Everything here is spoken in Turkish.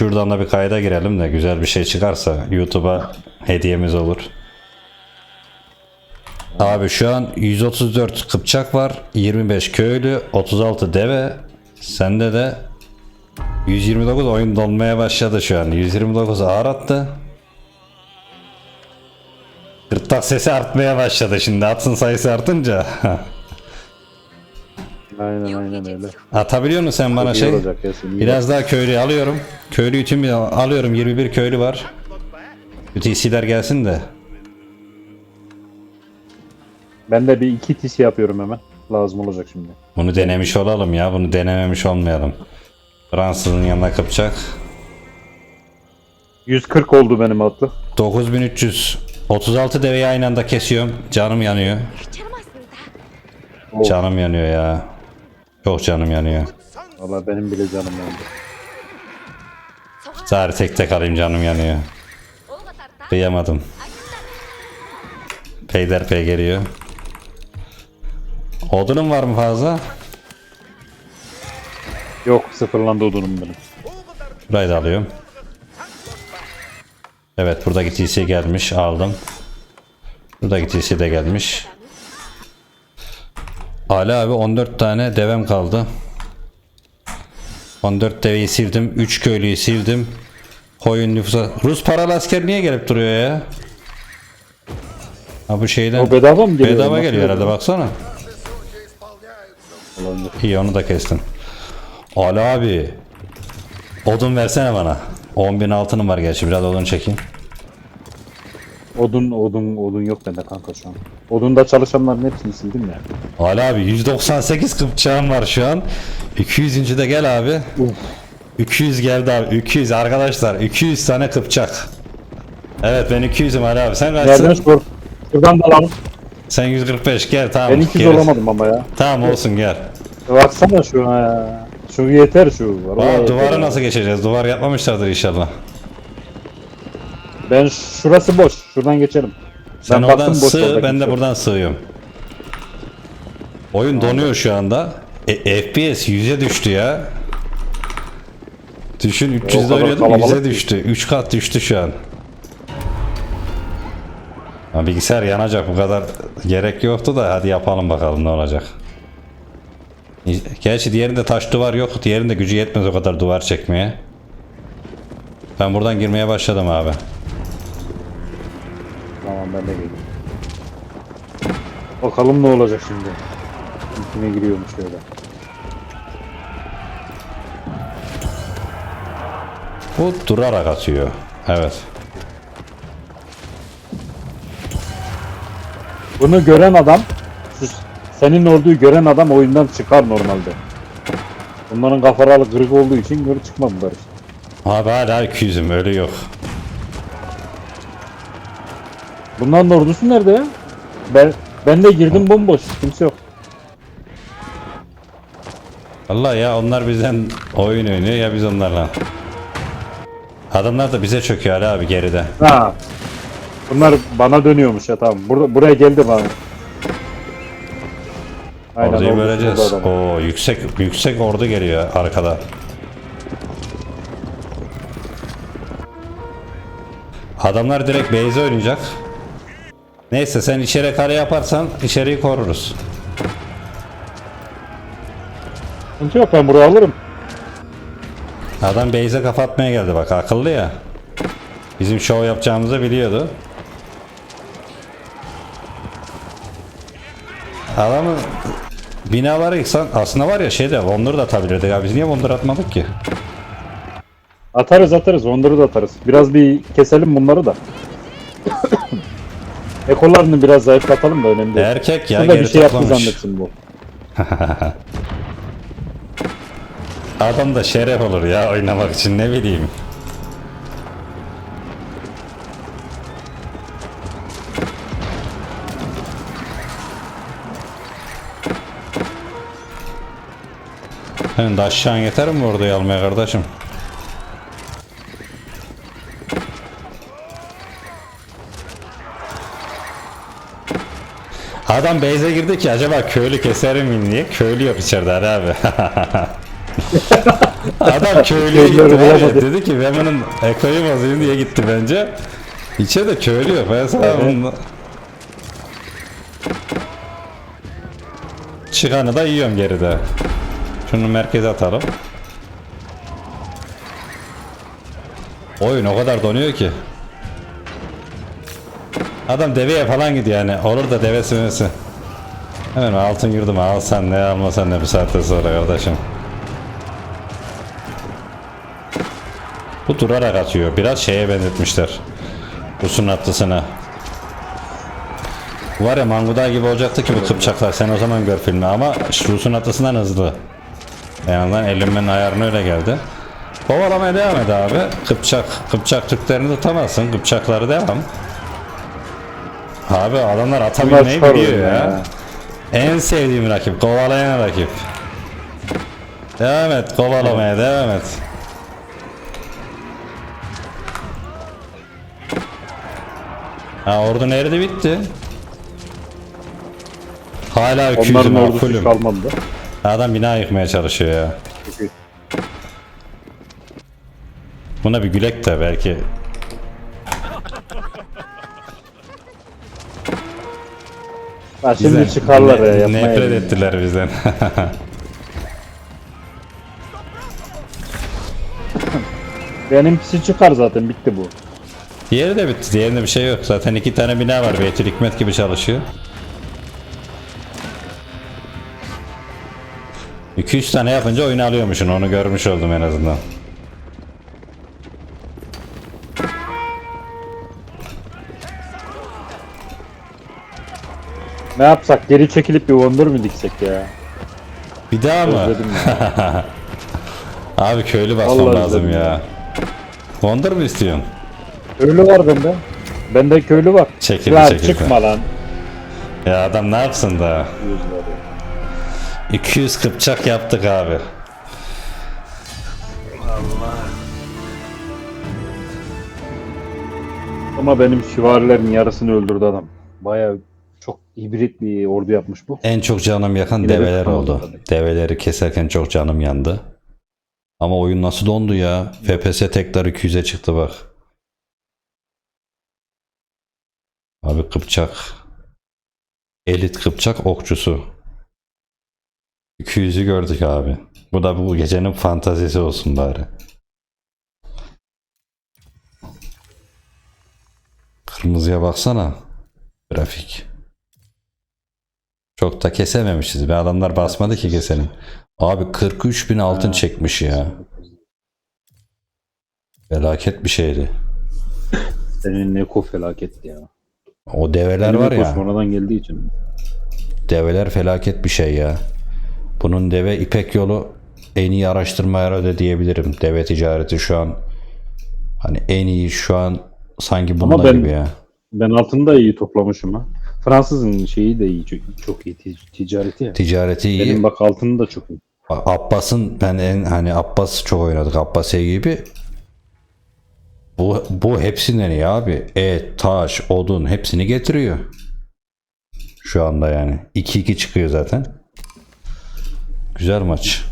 şuradan da bir kayda girelim de güzel bir şey çıkarsa YouTube'a hediyemiz olur. Abi şu an 134 Kıpçak var, 25 köylü, 36 deve. Sende de 129 oyun dolmaya başladı şu an. 129 ağır attı. Gırtlak sesi artmaya başladı şimdi. Atın sayısı artınca. Aynen aynen öyle. Atabiliyor musun sen bana şey? olacak ya, iyi Biraz daha köylü alıyorum. Köylüyü tüm bir alıyorum. 21 köylü var. UTC'ler gelsin de. Ben de bir iki tisi yapıyorum hemen. Lazım olacak şimdi. Bunu denemiş olalım ya. Bunu denememiş olmayalım. Fransızın yanına kapacak. 140 oldu benim atlı. 9300 36 deveyi aynı anda kesiyorum. Canım yanıyor. Canım yanıyor ya. Çok canım yanıyor. Valla benim bile canım yandı. Sadece tek tek alayım canım yanıyor. Kıyamadım. Peyderpey geliyor. Odunun var mı fazla? Yok sıfırlandı odunum benim. Burayı da alıyorum. Evet buradaki TC gelmiş aldım. Buradaki TC de gelmiş. Ali abi 14 tane devem kaldı. 14 deveyi sildim. 3 köylüyü sildim. Koyun nüfusa. Rus paralı asker niye gelip duruyor ya? Ha bu şeyden. O bedava mı geliyor? Bedava geliyor herhalde baksana. Olabilir. İyi onu da kestim. Ali abi. Odun versene bana. 10.000 altınım var gerçi biraz odun çekeyim. Odun odun odun yok bende kanka şu an. Odunda çalışanların hepsini sildim ya. Ali abi 198 kıpçağım var şu an. 200. de gel abi. 200 geldi abi. 200 arkadaşlar. 200 tane kıpçak. Evet ben 200'üm Ali abi. Sen Nereden kaçsın? sor? Şuradan da alalım. Sen 145 gel tamam. Ben 200 Gerisi- olamadım ama ya. Tamam olsun gel. Baksana şuna ya. Şu yeter şu. Vallahi Aa, yeter ya. nasıl geçeceğiz? Duvar yapmamışlardır inşallah. Ben şurası boş. Şuradan geçelim. Sen Ben oradan sığ, ben de buradan sığıyorum. Oyun donuyor şu anda. E, FPS 100'e düştü ya. Düşün 300'de kadar oynuyordum kalabalık 100'e ki. düştü. 3 kat düştü şu an. Ha, bilgisayar yanacak bu kadar gerek yoktu da hadi yapalım bakalım ne olacak. Gerçi diğerinde taş duvar yok. Diğerinde gücü yetmez o kadar duvar çekmeye. Ben buradan girmeye başladım abi. Tamam ben de geleyim. Bakalım ne olacak şimdi. İlkine giriyormuş şöyle. Bu durarak atıyor. Evet. Bunu gören adam, şu senin olduğu gören adam oyundan çıkar normalde. Bunların kafaları kırık olduğu için geri çıkmadılar işte. Abi hala 200'üm öyle yok. Bunların ordusu nerede ya? Ben, ben de girdim bomboş, kimse yok. Allah ya onlar bizden oyun oynuyor ya biz onlarla. Adamlar da bize çöküyor Ali abi geride. Ha. Bunlar bana dönüyormuş ya tamam. Burada buraya geldi bana. Orduyu ordusu böleceğiz. burada adam. Oo yüksek yüksek ordu geliyor arkada. Adamlar direkt base oynayacak. Neyse sen içeri kare yaparsan içeriği koruruz. Sıkıntı yok ben buraya alırım. Adam base'e kafa atmaya geldi bak akıllı ya. Bizim show yapacağımızı biliyordu. Adamın binaları yıksan aslında var ya şeyde Wonder da atabilirdik ya biz niye Wonder atmadık ki? Atarız atarız onları da atarız. Biraz bir keselim bunları da. Ekollarını biraz zayıflatalım da önemli değil. Erkek ya Şurada geri bir şey yaptı toplamış. zannetsin bu. Adam da şeref olur ya oynamak için ne bileyim. Senin de aşağın yeter mi orada almaya kardeşim? Adam base'e girdi ki acaba köylü keser miyim diye. Köylü yok içeride hadi abi. Adam köylüye gitti. bulamadı. Dedi ki ben bunun ekoyu bozayım diye gitti bence. İçe de köylü yok. Ben sana Evet. bunu... Çıkanı da yiyorum geride. Şunu merkeze atalım. Oyun o kadar donuyor ki. Adam deveye falan gidiyor yani. Olur da deve sürmesi. Hemen altın yurdum alsan ne almasan ne bu saatte sonra kardeşim. Bu durarak atıyor. Biraz şeye benzetmişler. Rusun atlısına. Var ya Manguda gibi olacaktı ki bu Kıpçaklar. Sen o zaman gör filmi ama Rus'un atlısından hızlı. En azından elinmenin ayarına öyle geldi. Kovalamaya devam et abi. Kıpçak, Kıpçak Türklerini tutamazsın. Kıpçakları devam. Abi adamlar ata Bunlar binmeyi biliyor ya. ya. En sevdiğim rakip. Kovalayan rakip. Devam et. Kovalamaya devam et. Ha ordu nerede bitti? Hala 200'üm Onların ha, ordusu fullüm. kalmadı. Adam bina yıkmaya çalışıyor ya. Buna bir gülek de belki Ha, şimdi bizden çıkarlar ne- ya yapmaya. nefret yani. ettiler bizden. Benimkisi çıkar zaten bitti bu. Diğeri de bitti. Diğerinde bir şey yok. Zaten iki tane bina var. Beytül Hikmet gibi çalışıyor. 2-3 tane yapınca oyunu alıyormuşsun. Onu görmüş oldum en azından. Ne yapsak geri çekilip bir wonder mı diksek ya? Bir daha mı? Özledim ya. Abi köylü basmam Vallahi lazım özledim ya. ya. Wonder mı istiyorsun? köylü var bende. Bende köylü var. Çekildi, çekildi. çıkma lan. Ya adam ne yapsın da? 200 kıpçak yaptık abi. Ama benim süvarilerin yarısını öldürdü adam. Baya çok hibrit bir ordu yapmış bu. En çok canım yakan Yine de develer oldu. tabii. Develeri keserken çok canım yandı. Ama oyun nasıl dondu ya? FPS tekrar 200'e çıktı bak. Abi Kıpçak. Elit Kıpçak okçusu. 200'ü gördük abi. Bu da bu gecenin fantazisi olsun bari. Kırmızıya baksana. Grafik. Çok da kesememişiz. Be adamlar basmadı ki kesenin. Abi 43 bin altın Ha. çekmiş ya. Felaket bir şeydi. Senin Neko felaketti ya. O develer Benim var ya. sonradan geldiği için. Develer felaket bir şey ya. Bunun deve İpek yolu en iyi araştırma herhalde diyebilirim. Deve ticareti şu an hani en iyi şu an sanki bunda ben- gibi ya. Ben altını da iyi toplamışım ha. Fransızın şeyi de iyi, çok, çok iyi tic- ticareti ya. Ticareti iyi. Benim bak altını da çok iyi. Abbas'ın ben en hani Abbas çok oynadık. Abbasiye gibi. Bu, bu hepsinden iyi abi. Et, taş, odun hepsini getiriyor. Şu anda yani. 2-2 çıkıyor zaten. Güzel maç.